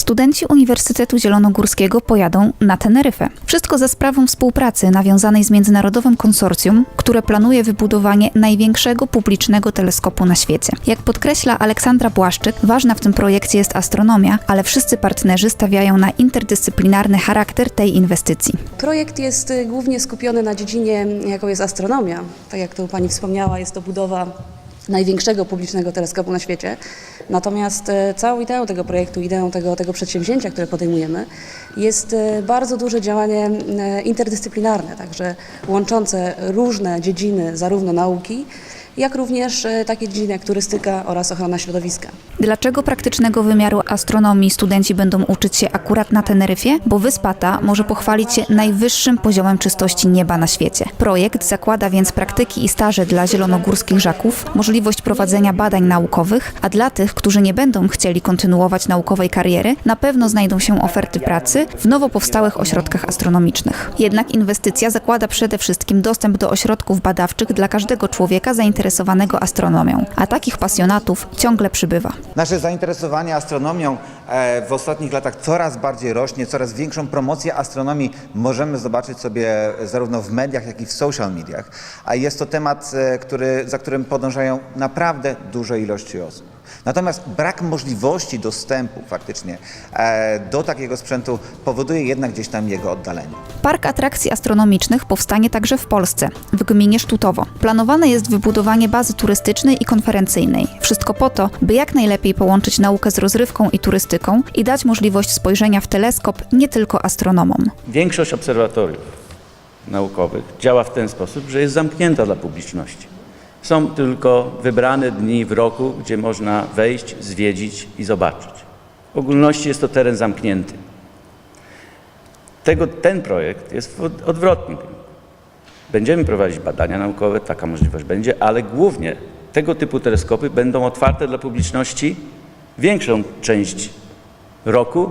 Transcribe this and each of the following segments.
Studenci Uniwersytetu Zielonogórskiego pojadą na Teneryfę. Wszystko za sprawą współpracy nawiązanej z międzynarodowym konsorcjum, które planuje wybudowanie największego publicznego teleskopu na świecie. Jak podkreśla Aleksandra Błaszczyk, ważna w tym projekcie jest astronomia, ale wszyscy partnerzy stawiają na interdyscyplinarny charakter tej inwestycji. Projekt jest y, głównie skupiony na dziedzinie, jaką jest astronomia. Tak jak to Pani wspomniała, jest to budowa największego publicznego teleskopu na świecie. Natomiast e, całą ideą tego projektu, ideą tego, tego przedsięwzięcia, które podejmujemy, jest e, bardzo duże działanie interdyscyplinarne, także łączące różne dziedziny zarówno nauki, jak również e, takie dziedziny jak turystyka oraz ochrona środowiska. Dlaczego praktycznego wymiaru astronomii studenci będą uczyć się akurat na Teneryfie? Bo wyspa ta może pochwalić się najwyższym poziomem czystości nieba na świecie. Projekt zakłada więc praktyki i staże dla zielonogórskich żaków, możliwość prowadzenia badań naukowych, a dla tych, którzy nie będą chcieli kontynuować naukowej kariery, na pewno znajdą się oferty pracy w nowo powstałych ośrodkach astronomicznych. Jednak inwestycja zakłada przede wszystkim dostęp do ośrodków badawczych dla każdego człowieka zainteresowanego astronomią, a takich pasjonatów ciągle przybywa. Nasze zainteresowanie astronomią e, w ostatnich latach coraz bardziej rośnie, coraz większą promocję astronomii możemy zobaczyć sobie zarówno w mediach, jak i w social mediach. A jest to temat, e, który, za którym podążają naprawdę duże ilości osób. Natomiast brak możliwości dostępu faktycznie e, do takiego sprzętu powoduje jednak gdzieś tam jego oddalenie. Park atrakcji astronomicznych powstanie także w Polsce, w gminie Sztutowo. Planowane jest wybudowanie bazy turystycznej i konferencyjnej. Wszystko po to, by jak najlepiej połączyć naukę z rozrywką i turystyką i dać możliwość spojrzenia w teleskop nie tylko astronomom. Większość obserwatoriów naukowych działa w ten sposób, że jest zamknięta dla publiczności. Są tylko wybrane dni w roku, gdzie można wejść, zwiedzić i zobaczyć. W ogólności jest to teren zamknięty. Tego, ten projekt jest w od- odwrotnym kierunku. Będziemy prowadzić badania naukowe, taka możliwość będzie, ale głównie tego typu teleskopy będą otwarte dla publiczności większą część roku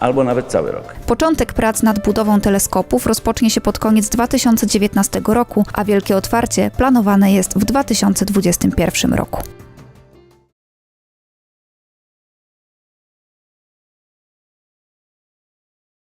albo nawet cały rok. Początek prac nad budową teleskopów rozpocznie się pod koniec 2019 roku, a wielkie otwarcie planowane jest w 2021 roku.